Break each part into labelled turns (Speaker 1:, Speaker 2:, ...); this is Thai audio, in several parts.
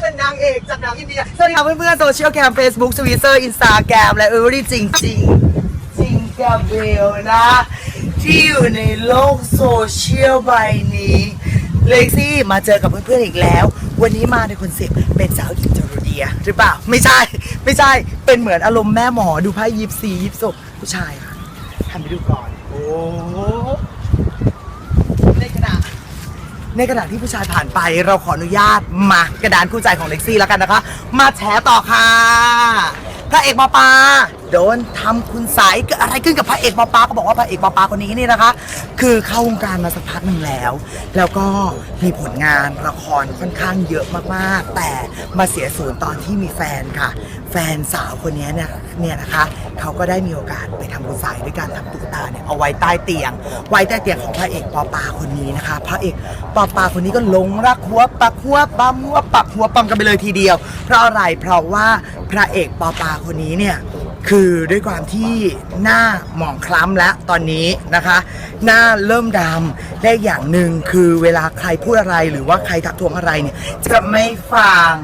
Speaker 1: ว่าเป็นนางเอกจากหนังอินเดียสวัสดีค่ะเพื่อนๆโซเชียลแคม Facebook Twitter Instagram และเออรี่จริงจริงจริงกับเบลนะ ที่อยู่ในโลกโซเชียลใบนี้เล็กซี่มาเจอกับเพื่อนๆอีกแล้ว วันนี้มาในคนเซ็ปต์เป็นสาวหญิงจรเดียหรือเปล่า ไม่ใช่ ไม่ใช่เป็นเหมือนอารมณ์แม่หมอดูไพ่ยิปซียิปศพผู้ชายค่ะทำไปดูก่อน โอ้ ในขณะที่ผู้ชายผ่านไปเราขออนุญาตมากระดานคู่ใจของเล็กซี่แล้วกันนะคะ มาแฉต่อค่ะพระเอกมาปา โดนทำคุณสายเกิดอะไรขึ้นกับพระเอกปอปาก็บอกว่าพระเอกปอปาคนนี้นี่นะคะ คือเข้าวงการมาสักพักหนึ่งแล้ว แล้วก็มีผลงานละครค่อนข้างเยอะมากๆ แต่มาเสียศูนย์ตอนที่มีแฟนค่ะ แฟนสาวคนนี้เนี่ยเนี่ยนะคะเขาก็ได้มีโอกาสไปทำคุณสายด้วยการทำตุ๊กตาเนี่ยเอาไว้ใต้เตียง ไว้ใต้เตียงของพระเอกปอปาคนนี้นะคะ พระเอกปอปาคนนี้ก็หลงรักหัวปักหัวปั๊มหัวปักหัวปั๊มกันไปเลยทีเดียว เพราะอะไรเพราะว่าพระเอกปอปาคนนี้เนี่ย คือด้วยความที่หน้าหมองคล้ำแล้วตอนนี้นะคะ หน้าเริ่มดำและอีกอย่างหนึ่งคือเวลาใครพูดอะไรหรือว่าใครทักทวงอะไรเนี่ย จะไม่ฟัง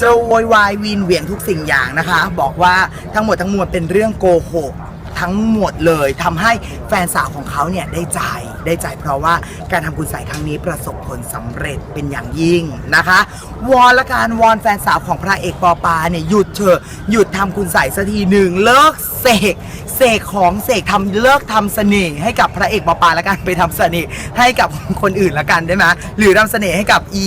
Speaker 1: จะโวยวายวีนเหวี่ยงทุกสิ่งอย่างนะคะ บอกว่าทั้งหมดทั้งมวลเป็นเรื่องโกหก ทั้งหมดเลยทำให้แฟนสาวของเขาเนี่ยได้ใจได้ใจเพราะว่าการทำคุณใส่ครั้งนี้ประสบผลสำเร็จเป็นอย่างยิ่งนะคะ วอนละการวอนแฟนสาวของพระเอกปอปาเนี่ยหยุดเถอะหยุดทำคุณใส่สักทีหนึ่งเลิกเสกเสกของเสกทำเลิกทำเสน่ห์ให้กับพระเอกปอปาละกันไปทำเสน่ห์ให้กับคนอื่นละกันได้ไหมหรือทำเสน่ห์ให้กับอี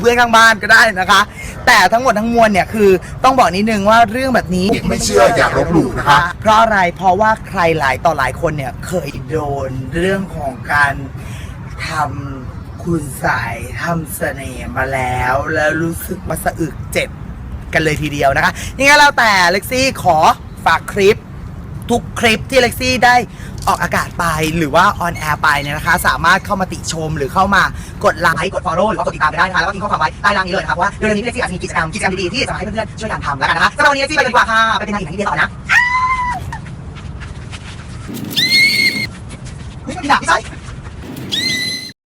Speaker 1: เพื่อนข้างบ้านก็ได้นะคะ แต่ทั้งหมดทั้งมวลเนี่ยคือต้องบอกนิดนึงว่าเรื่องแบบนี้
Speaker 2: ไม่เชื่ออย่าลบหลู่นะครับ
Speaker 1: เพราะอะไรเพราะว่าใครหลายต่อหลายคนเนี่ยเคยโดนเรื่องของการทำคุณใสยทำเสน่ห์มาแล้ว แล้วรู้สึกว่าสะอึกเจ็บกันเลยทีเดียวนะคะยังไงแล้วแต่เล็กซี่ขอฝากคลิป ทุกคลิปที่เล็กซี่ได้ ออกอากาศไปหรือว่าออนแอร์ไปเนี่ยนะคะ สามารถเข้ามาติชมหรือเข้ามากดไลค์กด follow หรือว่ากดติดตามไปได้นะคะแล้วก็ทิ้งข้อความไว้ใต้ล่างนี้เลยนะคะว่าเดือนนี้เล็กซี่อาจจะมีกิจกรรมกิจกรรมดีๆที่จะมาให้เพื่อนๆช่วยกันทำแล้วกันนะคะสำหรับวันนี้เล็กซี่ไปกันดีกว่าค่ะไปเป็นนางเอกที่ดีต่อนะเฮ้ยไม่ได้ไม่ใช่